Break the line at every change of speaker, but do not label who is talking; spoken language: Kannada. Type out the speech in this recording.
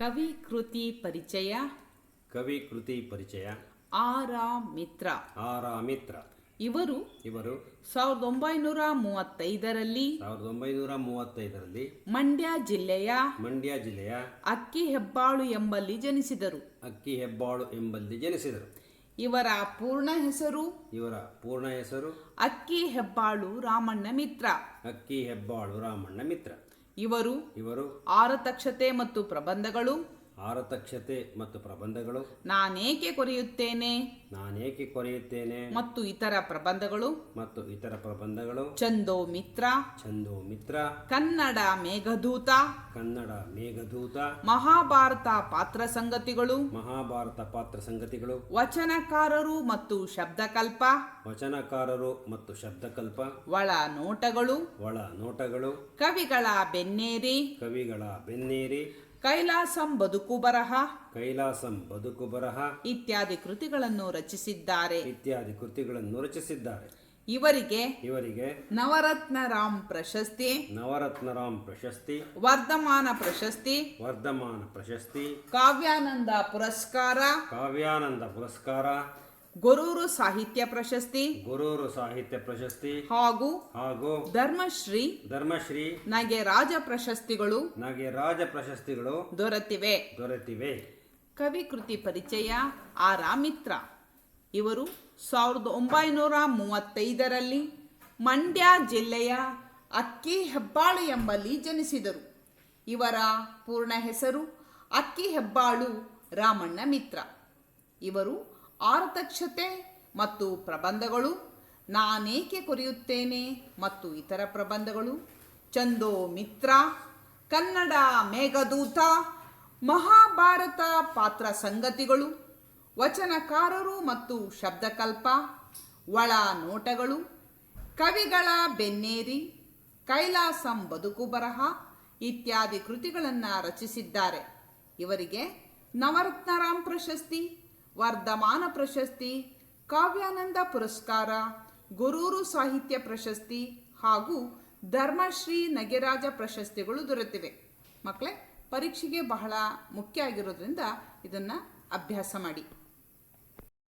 ಕವಿ ಕೃತಿ ಪರಿಚಯ.
ಕವಿ ಕೃತಿ ಪರಿಚಯ.
ಆರ ಮಿತ್ರ.
ಆರ ಮಿತ್ರ.
ಇವರು
ಇವರು
ಸಾವಿರದ ಒಂಬೈನೂರ ಮೂವತ್ತೈದರಲ್ಲಿ
ಸಾವಿರದ ಒಂಬೈನೂರ ಮೂವತ್ತೈದರಲ್ಲಿ
ಮಂಡ್ಯ ಜಿಲ್ಲೆಯ
ಮಂಡ್ಯ ಜಿಲ್ಲೆಯ
ಅಕ್ಕಿ ಹೆಬ್ಬಾಳು ಎಂಬಲ್ಲಿ ಜನಿಸಿದರು.
ಅಕ್ಕಿ ಹೆಬ್ಬಾಳು ಎಂಬಲ್ಲಿ ಜನಿಸಿದರು.
ಇವರ ಪೂರ್ಣ ಹೆಸರು
ಇವರ ಪೂರ್ಣ ಹೆಸರು
ಅಕ್ಕಿ ಹೆಬ್ಬಾಳು ರಾಮಣ್ಣ ಮಿತ್ರ.
ಅಕ್ಕಿ ಹೆಬ್ಬಾಳು ರಾಮಣ್ಣ ಮಿತ್ರ.
ಇವರು
ಇವರು
ಆರತಕ್ಷತೆ ಮತ್ತು ಪ್ರಬಂಧಗಳು
ಆರತಕ್ಷತೆ ಮತ್ತು ಪ್ರಬಂಧಗಳು.
ನಾನೇಕೆ ಕೊರೆಯುತ್ತೇನೆ?
ನಾನೇಕೆ ಕೊರೆಯುತ್ತೇನೆ?
ಮತ್ತು ಇತರ ಪ್ರಬಂಧಗಳು?
ಮತ್ತು ಇತರ ಪ್ರಬಂಧಗಳು.
ಚಂದೋ ಮಿತ್ರ.
ಚಂದೋ ಮಿತ್ರ.
ಕನ್ನಡ ಮೇಘದೂತ.
ಕನ್ನಡ ಮೇಘದೂತ.
ಮಹಾಭಾರತ ಪಾತ್ರ ಸಂಗತಿಗಳು.
ಮಹಾಭಾರತ ಪಾತ್ರ ಸಂಗತಿಗಳು.
ವಚನಕಾರರು ಮತ್ತು ಶಬ್ದಕಲ್ಪ.
ವಚನಕಾರರು ಮತ್ತು ಶಬ್ದಕಲ್ಪ.
ಒಳ ನೋಟಗಳು.
ಒಳ ನೋಟಗಳು.
ಕವಿಗಳ ಬೆನ್ನೇರಿ.
ಕವಿಗಳ ಬೆನ್ನೇರಿ.
ಕೈಲಾಸಂ ಬದುಕು ಬರಹ
ಕೈಲಾಸಂ ಬದುಕು ಬರಹ
ಇತ್ಯಾದಿ ಕೃತಿಗಳನ್ನು ರಚಿಸಿದ್ದಾರೆ.
ಇತ್ಯಾದಿ ಕೃತಿಗಳನ್ನು ರಚಿಸಿದ್ದಾರೆ.
ಇವರಿಗೆ
ಇವರಿಗೆ
ನವರತ್ನ ರಾಮ್ ಪ್ರಶಸ್ತಿ
ನವರತ್ನ ರಾಮ್ ಪ್ರಶಸ್ತಿ
ವರ್ಧಮಾನ ಪ್ರಶಸ್ತಿ
ವರ್ಧಮಾನ ಪ್ರಶಸ್ತಿ
ಕಾವ್ಯಾನಂದ ಪುರಸ್ಕಾರ
ಕಾವ್ಯಾನಂದ ಪುರಸ್ಕಾರ
ಗೊರೂರು ಸಾಹಿತ್ಯ ಪ್ರಶಸ್ತಿ
ಗೊರೂರು ಸಾಹಿತ್ಯ ಪ್ರಶಸ್ತಿ
ಹಾಗೂ
ಹಾಗೂ
ಧರ್ಮಶ್ರೀ
ಧರ್ಮಶ್ರೀ
ನಗೆರಾಜ ಪ್ರಶಸ್ತಿಗಳು
ನಗೆರಾಜ ಪ್ರಶಸ್ತಿಗಳು
ದೊರೆತಿವೆ.
ದೊರೆತಿವೆ.
ಕವಿ ಕೃತಿ ಪರಿಚಯ ಆರ ಮಿತ್ರ ಇವರು ಸಾವಿರದ ಒಂಬೈನೂರ ಮೂವತ್ತೈದರಲ್ಲಿ ಮಂಡ್ಯ ಜಿಲ್ಲೆಯ ಅಕ್ಕಿ ಹೆಬ್ಬಾಳು ಎಂಬಲ್ಲಿ ಜನಿಸಿದರು. ಇವರ ಪೂರ್ಣ ಹೆಸರು ಅಕ್ಕಿ ಹೆಬ್ಬಾಳು ರಾಮಣ್ಣ ಮಿತ್ರ. ಇವರು ಆರತಕ್ಷತೆ ಮತ್ತು ಪ್ರಬಂಧಗಳು. ನಾನೇಕೆ ಕೊರೆಯುತ್ತೇನೆ ಮತ್ತು ಇತರ ಪ್ರಬಂಧಗಳು? ಚಂದೋ ಮಿತ್ರ, ಕನ್ನಡ ಮೇಘದೂತ, ಮಹಾಭಾರತ ಪಾತ್ರ ಸಂಗತಿಗಳು. ವಚನಕಾರರು ಮತ್ತು ಶಬ್ದಕಲ್ಪ, ಒಳ ನೋಟಗಳು. ಕವಿಗಳ ಬೆನ್ನೇರಿ, ಕೈಲಾಸಂ ಬದುಕು ಬರಹ ಇತ್ಯಾದಿ ಕೃತಿಗಳನ್ನು ರಚಿಸಿದ್ದಾರೆ. ಇವರಿಗೆ ನವರತ್ನರಾಮ್ ಪ್ರಶಸ್ತಿ ವರ್ಧಮಾನ ಪ್ರಶಸ್ತಿ, ಕಾವ್ಯಾನಂದ ಪುರಸ್ಕಾರ, ಗುರೂರು ಸಾಹಿತ್ಯ ಪ್ರಶಸ್ತಿ ಹಾಗೂ ಧರ್ಮಶ್ರೀ ನಗೆರಾಜ ಪ್ರಶಸ್ತಿಗಳು ದೊರೆತಿವೆ. ಮಕ್ಕಳೇ, ಪರೀಕ್ಷೆಗೆ ಬಹಳ ಮುಖ್ಯ ಆಗಿರೋದ್ರಿಂದ ಇದನ್ನು ಅಭ್ಯಾಸ ಮಾಡಿ.